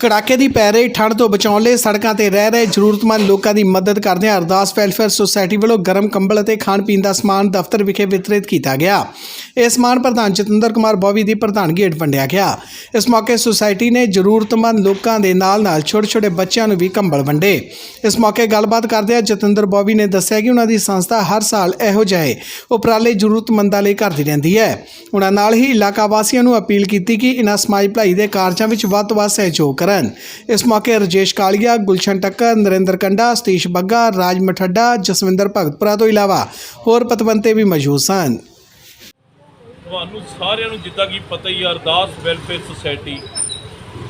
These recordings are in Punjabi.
ਕੜਾਕੇ ਦੀ ਪੈ ਰਹੀ ਠੰਡ ਤੋਂ ਬਚਾਉਣ ਲਈ ਸੜਕਾਂ ਤੇ ਰਹਿ ਰਹੇ ਜ਼ਰੂਰਤਮੰਦ ਲੋਕਾਂ ਦੀ ਮਦਦ ਕਰਦਿਆਂ ਅਰਦਾਸ ਵੈਲਫੇਅਰ ਸੁਸਾਇਟੀ ਵੱਲੋਂ ਗਰਮ ਕੰਬਲ ਅਤੇ ਖਾਣ ਪੀਣ ਦਾ ਸਮਾਨ ਦਫ਼ਤਰ ਵਿਖੇ ਵਿਤਰਿਤ ਕੀਤਾ ਗਿਆ। ਇਹ ਸਮਾਨ ਪ੍ਰਧਾਨ ਜਤਿੰਦਰ ਕੁਮਾਰ ਬੋਵੀ ਦੀ ਪ੍ਰਧਾਨਗੀ ਹੇਠ ਵੰਡਿਆ ਗਿਆ। ਇਸ ਮੌਕੇ ਸੁਸਾਇਟੀ ਨੇ ਜ਼ਰੂਰਤਮੰਦ ਲੋਕਾਂ ਦੇ ਨਾਲ-ਨਾਲ, ਛੋਟੇ-ਛੋਟੇ ਬੱਚਿਆਂ ਨੂੰ ਵੀ ਕੰਬਲ ਵੰਡੇ। ਇਸ ਮੌਕੇ ਗੱਲਬਾਤ ਕਰਦਿਆਂ ਜਤਿੰਦਰ ਬੋਵੀ ਨੇ ਦੱਸਿਆ ਕਿ ਉਹਨਾਂ ਦੀ ਸੰਸਥਾ ਹਰ ਸਾਲ ਇਹੋ ਜਿਹੇ ਉਪਰਾਲੇ ਜ਼ਰੂਰਤਮੰਦਾਂ ਲਈ ਕਰਦੀ ਰਹਿੰਦੀ ਹੈ। ਉਹਨਾਂ ਨਾਲ ਹੀ ਇਲਾਕਾ ਵਾਸੀਆਂ ਨੂੰ ਅਪੀਲ ਕੀਤੀ ਕਿ ਇਨ੍ਹਾਂ ਸਮਾਜ ਭਲਾਈ ਦੇ ਕਾਰਜਾਂ ਵਿੱਚ ਵੱਧ ਤੋਂ ਵੱਧ ਸਹਿਯੋਗ ਕਰਨ। ਇਸ ਮੌਕੇ ਰਜੇਸ਼ ਕਾਲੀਆ ਗੁਲਸ਼ਨ ਟੱਕਰ ਨਰਿੰਦਰ ਕੰਡਾ ਸਤੀਸ਼ ਬੱਗਾ ਰਾਜ ਮਠੱਡਾ ਜਸਵਿੰਦਰ ਭਗਤਪੁਰਾ ਤੋਂ ਇਲਾਵਾ ਹੋਰ ਪਤਵੰਤੇ ਵੀ ਮੌਜੂਦ ਸਨ। ਤੁਹਾਨੂੰ ਸਾਰਿਆਂ ਨੂੰ ਜਿੱਦਾਂ ਕਿ ਪਤਾ ਹੀ ਆ, ਅਰਦਾਸ ਵੈਲਫੇਅਰ ਸੁਸਾਇਟੀ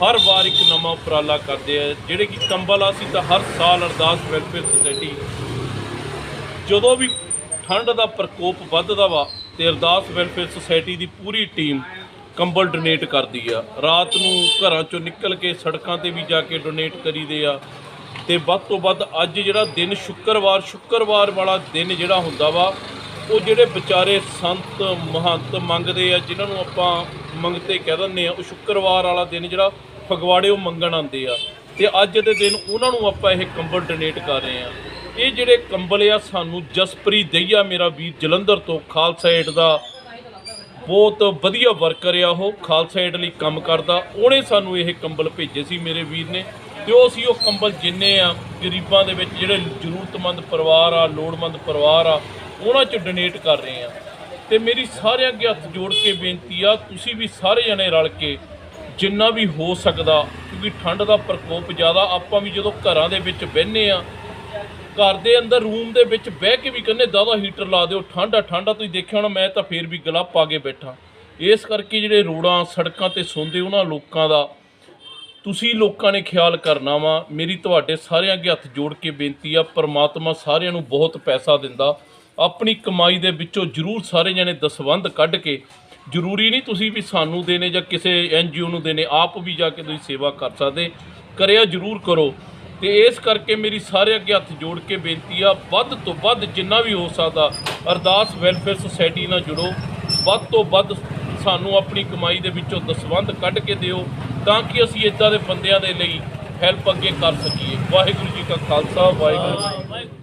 ਹਰ ਵਾਰ ਇੱਕ ਨਵਾਂ ਉਪਰਾਲਾ ਕਰਦੇ ਆ। ਜਿਹੜੇ ਕਿ ਕੰਬਲ ਆ, ਅਸੀਂ ਤਾਂ ਹਰ ਸਾਲ ਅਰਦਾਸ ਵੈਲਫੇਅਰ ਸੁਸਾਇਟੀ ਜਦੋਂ ਵੀ ਠੰਡ ਦਾ ਪ੍ਰਕੋਪ ਵੱਧਦਾ ਵਾ ਤੇ ਅਰਦਾਸ ਵੈਲਫੇਅਰ ਸੁਸਾਇਟੀ ਦੀ ਪੂਰੀ ਟੀਮ ਕੰਬਲ ਡੋਨੇਟ ਕਰਦੀ ਆ। ਰਾਤ ਨੂੰ ਘਰਾਂ ਚੋਂ ਨਿਕਲ ਕੇ ਸੜਕਾਂ ਤੇ ਵੀ ਜਾ ਕੇ ਡੋਨੇਟ ਕਰੀਦੇ ਆ। ਤੇ ਵੱਧ ਤੋਂ ਵੱਧ ਅੱਜ ਜਿਹੜਾ ਦਿਨ ਸ਼ੁੱਕਰਵਾਰ ਸ਼ੁੱਕਰਵਾਰ ਵਾਲਾ ਦਿਨ ਜਿਹੜਾ ਹੁੰਦਾ ਵਾ, ਉਹ ਜਿਹੜੇ ਵਿਚਾਰੇ ਸੰਤ ਮਹੰਤ ਮੰਗਦੇ ਆ, ਜਿਨ੍ਹਾਂ ਨੂੰ ਆਪਾਂ ਮੰਗਤੇ ਕਹਿ ਦਿੰਦੇ ਆ, ਉਹ ਸ਼ੁੱਕਰਵਾਰ ਵਾਲਾ ਦਿਨ ਜਿਹੜਾ ਫਗਵਾੜੇ ਉਹ ਮੰਗਣ ਆਉਂਦੇ ਆ। ਤੇ ਅੱਜ ਦੇ ਦਿਨ ਉਹਨਾਂ ਨੂੰ ਆਪਾਂ ਇਹ ਕੰਬਲ ਡੋਨੇਟ ਕਰ ਰਹੇ ਆ। ਇਹ ਜਿਹੜੇ ਕੰਬਲ ਆ, ਸਾਨੂੰ ਜਸਪ੍ਰੀਤ ਦਈਆ, ਮੇਰਾ ਵੀਰ ਜਲੰਧਰ ਤੋਂ, ਖਾਲਸਾ ਏਡ ਦਾ ਬਹੁਤ ਵਧੀਆ ਵਰਕਰ ਆ ਉਹ, ਖਾਲਸਾ ਏਡ ਲਈ ਕੰਮ ਕਰਦਾ। ਉਹਨੇ ਸਾਨੂੰ ਇਹ ਕੰਬਲ ਭੇਜੇ ਸੀ ਮੇਰੇ ਵੀਰ ਨੇ। ਤੇ ਉਹ ਅਸੀਂ ਉਹ ਕੰਬਲ ਜਿੰਨੇ ਆ, ਗਰੀਬਾਂ ਦੇ ਵਿੱਚ ਜਿਹੜੇ ਜ਼ਰੂਰਤਮੰਦ ਪਰਿਵਾਰ ਆ, ਲੋੜਵੰਦ ਪਰਿਵਾਰ ਆ, ਉਹਨਾਂ 'ਚ ਡੋਨੇਟ ਕਰ ਰਹੇ ਆ। ਤੇ ਮੇਰੀ ਸਾਰਿਆਂ ਅੱਗੇ ਹੱਥ ਜੋੜ ਕੇ ਬੇਨਤੀ ਆ, ਤੁਸੀਂ ਵੀ ਸਾਰੇ ਜਣੇ ਰਲ ਕੇ ਜਿੰਨਾ ਵੀ ਹੋ ਸਕਦਾ, ਕਿਉਂਕਿ ਠੰਡ ਦਾ ਪ੍ਰਕੋਪ ਜ਼ਿਆਦਾ, ਆਪਾਂ ਵੀ ਜਦੋਂ ਘਰਾਂ ਦੇ ਵਿੱਚ ਬਹਿੰਦੇ ਆ ਘਰ ਦੇ ਅੰਦਰ ਰੂਮ ਦੇ ਵਿੱਚ ਬਹਿ ਕੇ ਵੀ ਕਹਿੰਦੇ ਦਾਦਾ ਹੀਟਰ ਲਾ ਦਿਓ, ਠੰਡਾ ਠੰਡਾ ਤੁਸੀਂ ਦੇਖਿਆ ਹੋਣਾ, ਮੈਂ ਤਾਂ ਫੇਰ ਵੀ ਗਲਾ ਪਾ ਕੇ ਬੈਠਾ। ਇਸ ਕਰਕੇ ਜਿਹੜੇ ਰੋਡਾਂ ਸੜਕਾਂ ਤੇ ਸੌਂਦੇ ਉਹਨਾਂ ਲੋਕਾਂ ਦਾ, ਤੁਸੀਂ ਲੋਕਾਂ ਨੇ ਖਿਆਲ ਕਰਨਾ ਵਾ, ਮੇਰੀ ਤੁਹਾਡੇ ਸਾਰਿਆਂ ਅੱਗੇ ਹੱਥ ਜੋੜ ਕੇ ਬੇਨਤੀ ਆ, ਪਰਮਾਤਮਾ ਸਾਰਿਆਂ ਨੂੰ ਬਹੁਤ ਪੈਸਾ ਦਿੰਦਾ। ਆਪਣੀ ਕਮਾਈ ਦੇ ਵਿੱਚੋਂ ਜ਼ਰੂਰ ਸਾਰੇ ਜਣੇ ਦਸਵੰਧ ਕੱਢ ਕੇ, ਜ਼ਰੂਰੀ ਨਹੀਂ ਤੁਸੀਂ ਵੀ ਸਾਨੂੰ ਦੇਣੇ ਜਾਂ ਕਿਸੇ ਐਨਜੀਓ ਨੂੰ ਦੇਣੇ, ਆਪ ਵੀ ਜਾ ਕੇ ਤੁਸੀਂ ਸੇਵਾ ਕਰ ਸਕਦੇ। ਕਰਿਆ ਜ਼ਰੂਰ ਕਰੋ। ਤੇ ਇਸ ਕਰਕੇ ਮੇਰੀ ਸਾਰੇ ਅੱਗੇ ਹੱਥ ਜੋੜ ਕੇ ਬੇਨਤੀ ਆ, ਵੱਧ ਤੋਂ ਵੱਧ ਜਿੰਨਾ ਵੀ ਹੋ ਸਕਦਾ, ਅਰਦਾਸ ਵੈਲਫੇਅਰ ਸੁਸਾਇਟੀ ਨਾਲ ਜੁੜੋ। ਵੱਧ ਤੋਂ ਵੱਧ ਸਾਨੂੰ ਆਪਣੀ ਕਮਾਈ ਦੇ ਵਿੱਚੋਂ ਦਸਵੰਧ ਕੱਢ ਕੇ ਦਿਓ, ਤਾਂ ਕਿ ਅਸੀਂ ਇਦਾਂ ਦੇ ਬੰਦਿਆਂ ਦੇ ਲਈ ਹੈਲਪ ਅੱਗੇ ਕਰ ਸਕੀਏ। ਵਾਹਿਗੁਰੂ ਜੀ ਕਾ ਖਾਲਸਾ, ਵਾਹਿਗੁਰੂ ਜੀ ਕੀ